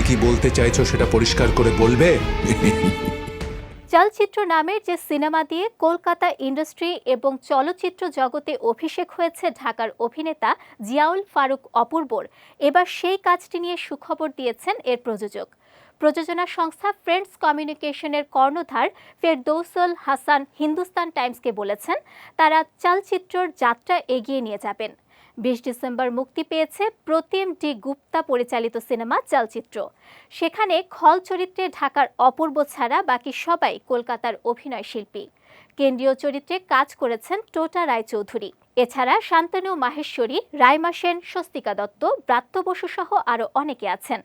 তুমি কি বলতে চাইছো সেটা পরিষ্কার করে বলবে? চলচ্চিত্র নামের যে সিনেমা দিয়ে কলকাতা ইন্ডাস্ট্রি এবং চলচ্চিত্র জগতে অভিষেক হয়েছে ঢাকার অভিনেতা জিয়াউল ফারুক অপূর্বর। এবার সেই কাজটি নিয়ে সুখবর দিয়েছেন এর প্রযোজক। প্রযোজনা সংস্থা ফ্রেন্ডস কমিউনিকেশনের কর্ণধার ফেরদৌসল হাসান হিন্দুস্তান টাইমসকে বলেছেন, তারা চলচ্চিত্রর যাত্রা এগিয়ে নিয়ে যাবেন। বিশ ডিসেম্বর মুক্তি পেয়েছে প্রতিম ডি গুপ্তা পরিচালিত সিনেমা চলচ্চিত্র সেখানে খল চরিত্রে ঢাকার অপূর্ব ছাড়া বাকি সবাই কলকাতার অভিনয় শিল্পী। কেন্দ্রীয় চরিত্রে কাজ করেছেন টোটা রায়চৌধুরী। এছাড়া শান্তনু মাহেশ্বরী, রাইমা সেন, স্বস্তিকা দত্ত, ব্রাত্য বসু সহ আরও অনেকে আছেন।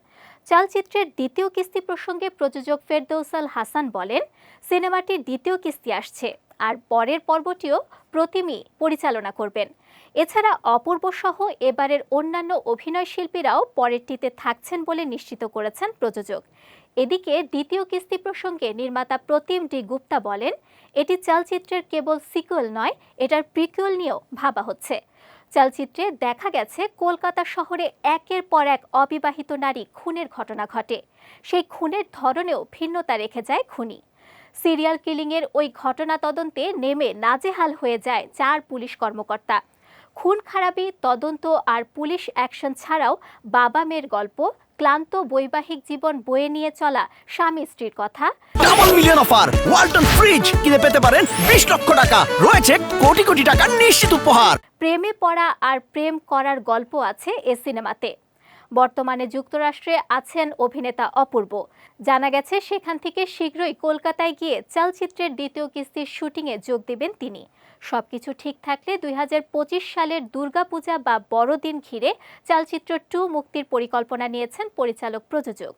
চলচ্চিত্রের দ্বিতীয় কিস্তি প্রসঙ্গে প্রযোজক ফেরদৌসাল হাসান বলেন সিনেমাটির দ্বিতীয় কিস্তি আসছে। আর পরের পর্বটিও প্রতিমি পরিচালনা করবেন। এছাড়া অপূর্ব সহ এবারের অন্যান্য অভিনয় শিল্পীরাও পরেরটিতে থাকছেন বলে নিশ্চিত করেছেন প্রযোজক। এদিকে দ্বিতীয় কিস্তি প্রসঙ্গে নির্মাতা প্রতিম ডি গুপ্তা বলেন, এটি চলচ্চিত্রের কেবল সিকুয়েল নয়, এটার প্রিকুয়েল নিয়েও ভাবা হচ্ছে। চলচ্চিত্রে দেখা গেছে কলকাতা শহরে একের পর এক অবিবাহিত নারী খুনের ঘটনা ঘটে। সেই খুনের ধরনেও ভিন্নতা রেখে যায় খুনি। সিরিয়াল কিলিংয়ের ওই ঘটনা তদন্তে নেমে নাজেহাল হয়ে যায় চার পুলিশ কর্মকর্তা। খুন খারাপি তদন্ত আর পুলিশ অ্যাকশন ছাড়াও বাবা মেয়ের গল্প ক্লান্ত বৈবাহিক জীবন বয়ে নিয়ে চলা স্বামী স্ত্রীর কথা। Double million offer Walton fridge কিনে পেতে পারেন বিশ লক্ষ টাকা। রয়েছে কোটি কোটি টাকার নিশ্চিত উপহার। প্রেমে পড়া আর প্রেম করার গল্প আছে এ সিনেমাতে। বর্তমানে যুক্তরাষ্ট্রে আছেন অভিনেতা অপূর্ব। জানা গেছে, সেখান থেকে শীঘ্রই কলকাতায় গিয়ে চলচ্চিত্রের দ্বিতীয় কিস্তির শুটিংয়ে যোগ দেবেন তিনি। সবকিছু ঠিক থাকলে দুই হাজার পঁচিশ সালের দুর্গাপূজা বা বড়দিন ঘিরে চলচ্চিত্র টু মুক্তির পরিকল্পনা নিয়েছেন পরিচালক প্রযোজক।